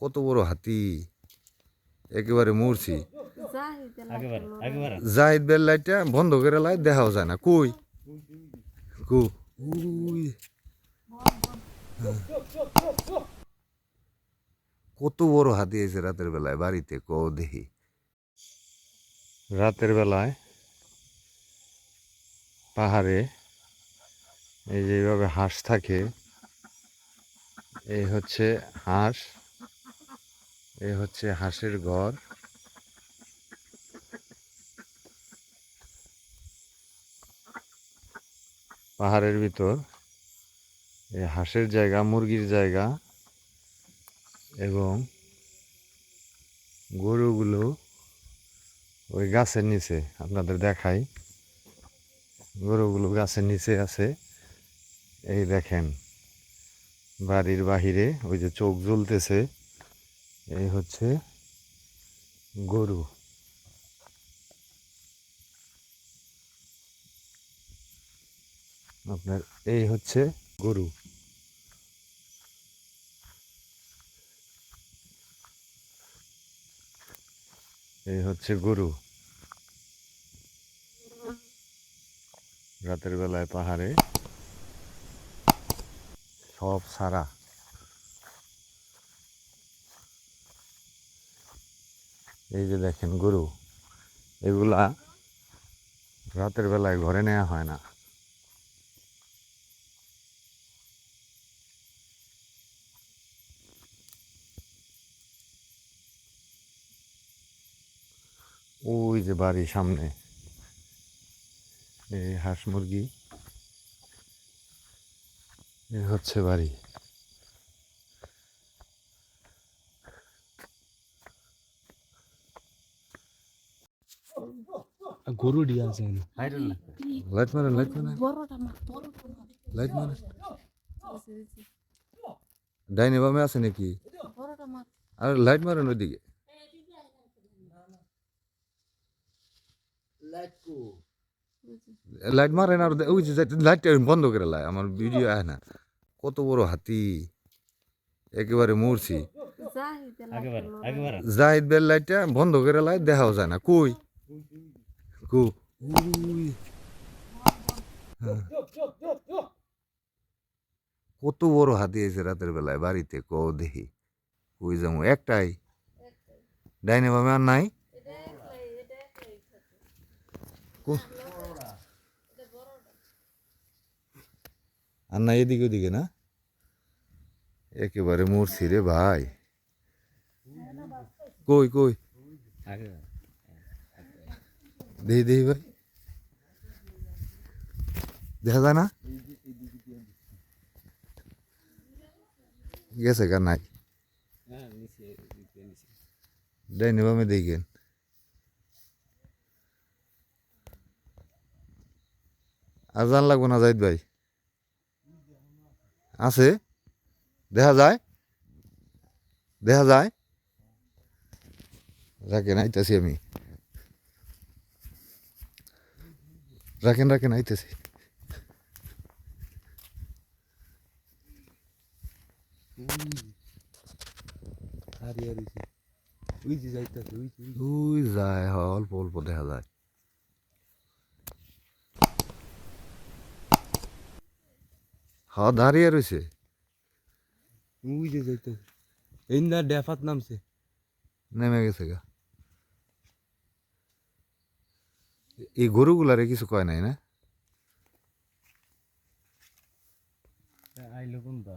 কত বড় হাতি? একেবারে মরছি। জাহিদ বেল লাইটটা বন্ধ করে লাই, দেখাও যায় না। কই। কত বড় হাতি আছে রাতের বেলায়? বাড়িতে ক দেখি। রাতের বেলায় পাহাড়ে এই যেভাবে হাঁস থাকে, এই হচ্ছে হাঁস। এই হচ্ছে হাঁসের ঘর। পাহাড়ের ভিতর। এই হাঁসের জায়গা, মুরগির জায়গা এবং গরুগুলো ওই গাছের নিচে, আপনাদের দেখাই। গরুগুলো গাছের নিচে আছে। এই দেখেন, বাড়ির বাহিরে ওই যে চোখ জ্বলতেছে। এই হচ্ছে গরু। আপনার এই হচ্ছে গরু। এই হচ্ছে গরু। রাতের বেলায় পাহাড়ে সব সারা। এই যে দেখেন গরু, এগুলা রাতের বেলায় ঘরে নেওয়া হয় না। ওই যে বাড়ির সামনে, এই হাঁস মুরগি, এ হচ্ছে বাড়ি। গরু ডিয়া আছে। লাইট মারেন লাইট মারেন লাইট মারেন। ডাইনে বামে আছে নাকি? আর লাইট মারেন ওইদিকে। লাইট মারেন আর ওই যে লাইট বন্ধ করে লাই আমার ভিডিও আয় না। কত বড় হাতি। একেবারে মরছি। জাহিদ বেল লাইটটা বন্ধ করে লাই দেখাও যায় না। কই? কু উই হ্যাঁ। কত বড় হাতি আছে রাতের বেলায় বাড়িতে? ক দেখি। কই যাব? একটাই? ডাইনে বামে আর নাই? আর না এদিকে ওদিকে না? একেবারে মরছি রে ভাই। কই কই? একেবারে দেখি দেখি ভাই। দেখা যায় না? গেছে কার নাই। ডাইনে বামে দেখেন আর জান লাগবো না, জাহিদ ভাই? আছে? দেখা যায়? দেখা যায়? রাখেন আইতাছি আমি। রাখেন রাখেন আইতাছি। ওই যায় অল্প অল্প দেখা যায়। হ্যাঁ দাঁড়িয়ে রয়েছে ওই যে যাইতাছে। এই না ডেফাত নামছে। নেমে গেছে গা। এই গরুগুলারে কিছু কয় নাই না? আইলো কোনটা?